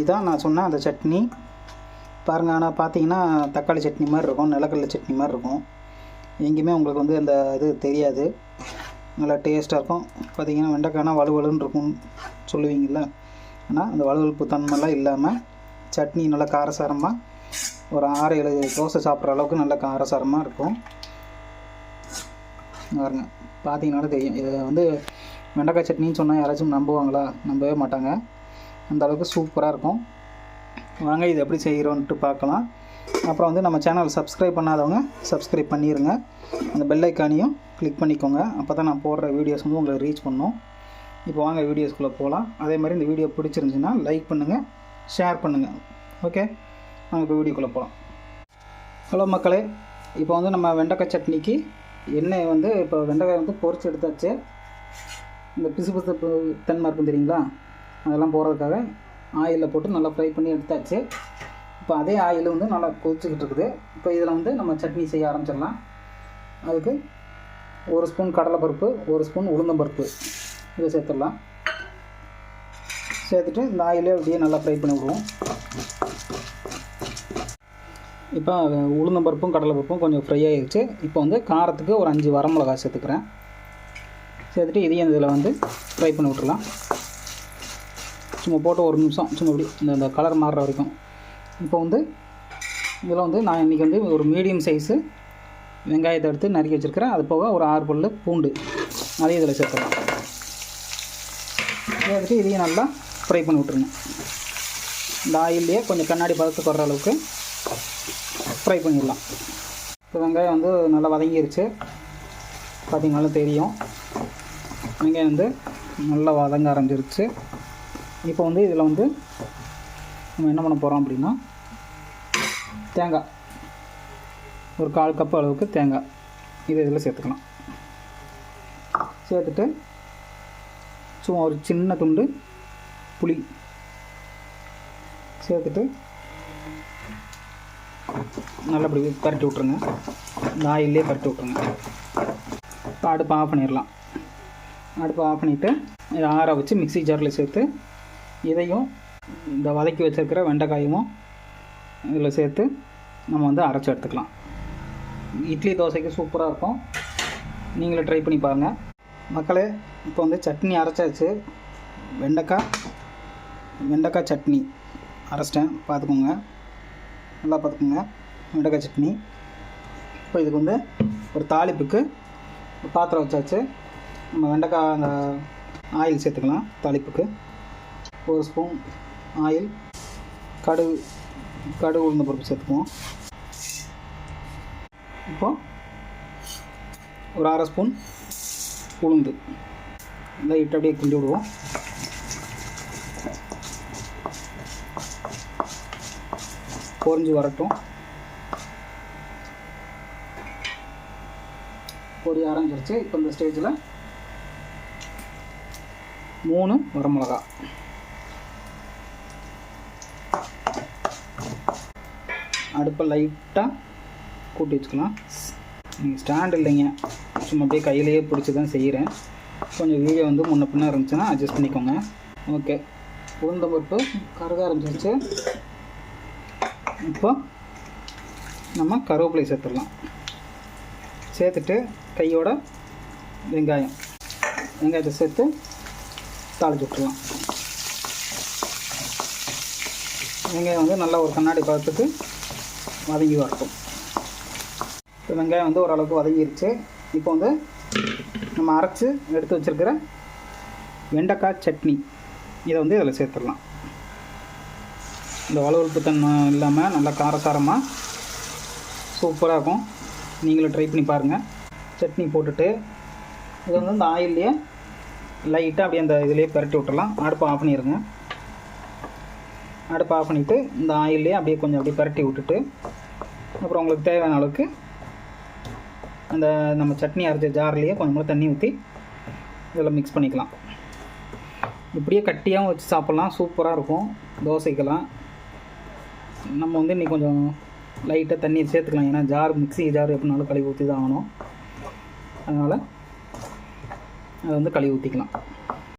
இதான் நான் சொன்னேன் அந்த சட்னி. பாருங்கள் ஆனால் பார்த்தீங்கன்னா தக்காளி சட்னி மாதிரி இருக்கும் நிலக்கடலை சட்னி மாதிரி இருக்கும். எங்கேயுமே உங்களுக்கு வந்து அந்த இது தெரியாது. நல்லா டேஸ்ட்டாக இருக்கும். பார்த்தீங்கன்னா வெண்டைக்காய்னா வலுவலுன்னு இருக்கும் சொல்லுவீங்கள்ல ஆனால் அந்த வலுவலுப்பு தன்மைலாம் இல்லாமல் சட்னி நல்லா காரசாரமாக ஒரு ஆறு ஏழு தோசை சாப்பிட்ற அளவுக்கு நல்ல காரசாரமாக இருக்கும். பாருங்கள் பார்த்தீங்கனால தெரியும். இது வந்து வெண்டைக்காய் சட்னின்னு சொன்னால் யாராச்சும் நம்புவாங்களா? நம்பவே மாட்டாங்க. அந்த அளவுக்கு சூப்பராக இருக்கும். வாங்க இது எப்படி செய்கிறோன்ட்டு பார்க்கலாம். அப்புறம் வந்து நம்ம சேனல் சப்ஸ்கிரைப் பண்ணாதவங்க சப்ஸ்கிரைப் பண்ணிடுங்க அந்த பெல் ஐக்கானையும் கிளிக் பண்ணிக்கோங்க. அப்போ தான் நான் போடுற வீடியோஸ் வந்து உங்களுக்கு ரீச் பண்ணோம். இப்போ வாங்க வீடியோஸ்குள்ளே போகலாம் அதே மாதிரி இந்த வீடியோ பிடிச்சிருந்துச்சுன்னா லைக் பண்ணுங்கள் ஷேர் பண்ணுங்கள் ஓகே நாங்கள் இப்போ வீடியோக்குள்ளே போகலாம் ஹலோ மக்களே இப்போ வந்து நம்ம வெண்டைக்காய் சட்னிக்கு எண்ணெய் வந்து இப்போ வெண்டைக்காய் வந்து பொறிச்சு எடுத்தாச்சு. இந்த பிசு பிசு தன்மை இருக்கும் தெரியுங்களா? அதெல்லாம் போடுறதுக்காக ஆயிலில் போட்டு நல்லா ஃப்ரை பண்ணி எடுத்தாச்சு. இப்போ அதே ஆயில் வந்து நல்லா கொதிச்சுக்கிட்டு இருக்குது. இப்போ இதில் வந்து நம்ம சட்னி செய்ய ஆரம்பிச்சிடலாம். அதுக்கு ஒரு ஸ்பூன் கடலைப்பருப்பு ஒரு ஸ்பூன் உளுந்தம்பருப்பு இதை சேர்த்துடலாம். சேர்த்துட்டு இந்த ஆயிலே அப்படியே நல்லா ஃப்ரை பண்ணி விடுவோம். இப்போ உளுந்தம்பருப்பும் கடலைப்பருப்பும் கொஞ்சம் ஃப்ரை ஆகிடுச்சு இப்போ வந்து காரத்துக்கு ஒரு அஞ்சு வரமிளகாய் சேர்த்துக்கிறேன். சேர்த்துட்டு இதையும் இதில் வந்து ஃப்ரை பண்ணி விட்டுறலாம். சும்மா போட்டு ஒரு நிமிஷம் சும்மா இப்படி இந்த இந்த கலர் மாறுற வரைக்கும். இப்போ வந்து இதில் வந்து நான் இன்றைக்கி வந்து ஒரு மீடியம் சைஸு வெங்காயத்தை எடுத்து நறுக்கி வச்சுருக்கிறேன். அது போக ஒரு ஆறு பல்லு பூண்டு. அதையும் இதில் சேர்த்துக்கலாம் சேர்த்துட்டு இதையும் நல்லா ஃப்ரை பண்ணி விட்ருங்க இந்த ஆயிலே கொஞ்சம் கண்ணாடி பதத்துக்கு வர்ற அளவுக்கு ஃப்ரை பண்ணிடலாம். இப்போ வெங்காயம் வந்து நல்லா வதங்கிருச்சு. பார்த்தீங்கனாலும் தெரியும். வெங்காயம் வந்து நல்லா வதங்க ஆரம்பிச்சிருச்சு. இப்போ வந்து இதில் வந்து நம்ம என்ன பண்ண போகிறோம் அப்படின்னா தேங்காய். ஒரு கால் கப்பு அளவுக்கு தேங்காய். இதை இதில் சேர்த்துக்கலாம். சேர்த்துட்டு சும்மா ஒரு சின்ன துண்டு புளி சேர்த்துட்டு நல்லபடி பரட்டி விட்ருங்க இந்த ஆயிலே பரட்டி விட்ருங்க இப்போ அடுப்பை ஆஃப் பண்ணிடலாம். அடுப்பை ஆஃப் பண்ணிவிட்டு இதை ஆற வச்சு மிக்ஸி ஜாரில் சேர்த்து இதையும் இந்த வதக்கி வச்சுருக்கிற வெண்டைக்காயும் இதில் சேர்த்து நம்ம வந்து அரைச்சி எடுத்துக்கலாம். இட்லி தோசைக்கு சூப்பராக இருக்கும். நீங்களும் ட்ரை பண்ணி பாருங்கள் மக்களே இப்போ வந்து சட்னி அரைச்சாச்சு. வெண்டைக்காய் வெண்டைக்காய் சட்னி அரைச்சிட்டேன். பார்த்துக்கோங்க. நல்லா பார்த்துக்கோங்க. வெண்டைக்காய் சட்னி. இப்போ இதுக்கு வந்து ஒரு தாளிப்புக்கு பாத்திரம் வச்சாச்சு. நம்ம வெண்டைக்காய் அந்த ஆயில் சேர்த்துக்கலாம் தாளிப்புக்கு. ஒரு ஸ்பூன் ஆயில் கடுகு கடுகு உளுந்த பருப்பு சேர்த்துக்குவோம். இப்போ ஒரு அரை ஸ்பூன் உளுந்து. லைட் அப்படியே கிண்டி விடுவோம். பொரிஞ்சு வரட்டும். பொரிய ஆரம்பிச்சிருச்சு. இப்போ இந்த ஸ்டேஜில் மூணு வரமிளகா. அடுப்பை லைட்டாக கூட்டி வச்சுக்கலாம். நீங்கள் ஸ்டாண்ட் இல்லைங்க. சும்மா அப்படியே கையிலேயே பிடிச்சி தான் செய்கிறேன் கொஞ்சம் வீடியோ வந்து முன்ன பின்ன இருந்துச்சுன்னா அட்ஜஸ்ட் பண்ணிக்கோங்க. ஓகே. உளுந்த உளுந்தம்பருப்பு கருக ஆரம்பிச்சிருச்சு. இப்போ நம்ம கருவேப்பிலை சேர்த்துடலாம். சேர்த்துட்டு கையோட வெங்காயம். வெங்காயத்தை சேர்த்து தாளிச்சு விட்டுடலாம் வெங்காயம் வந்து நல்லா ஒரு கண்ணாடி பதத்துக்கு வதங்கி வரட்டும். இப்போ வெங்காயம் வந்து ஓரளவுக்கு வதங்கிருச்சு. இப்போ வந்து நம்ம அரைச்சி எடுத்து வச்சுருக்கிற வெண்டைக்காய் சட்னி. இதை வந்து இதில் சேர்த்துடலாம். இந்த வலுவழுப்பு தன்மை இல்லாமல் நல்லா காரசாரமாக சூப்பராக இருக்கும். நீங்களும் ட்ரை பண்ணி பாருங்கள் சட்னி போட்டுட்டு இது வந்து இந்த ஆயில்லையே லைட்டாக அப்படியே அந்த இதுலேயே பரட்டி விட்டுலாம் அடுப்பை ஆஃப் பண்ணிடுங்க அடுப்பை ஆஃப் பண்ணிவிட்டு இந்த ஆயில்லையே அப்படியே கொஞ்சம் அப்படியே பரட்டி விட்டுட்டு அப்புறம் உங்களுக்கு தேவையான அளவுக்கு அந்த நம்ம சட்னி அரைச்ச ஜார்லேயே கொஞ்சம் தண்ணி ஊற்றி இதில் மிக்ஸ் பண்ணிக்கலாம். இப்படியே கட்டியாகவும் வச்சு சாப்பிட்லாம். சூப்பராக இருக்கும். தோசைக்கெல்லாம். நம்ம வந்து இன்றைக்கி கொஞ்சம் லைட்டாக தண்ணி சேர்த்துக்கலாம். ஏன்னா ஜார் மிக்ஸி ஜார் எப்படினாலும் கழுவி ஊற்றி தான் ஆகணும். அதனால் அதை வந்து கழுவி ஊற்றிக்கலாம்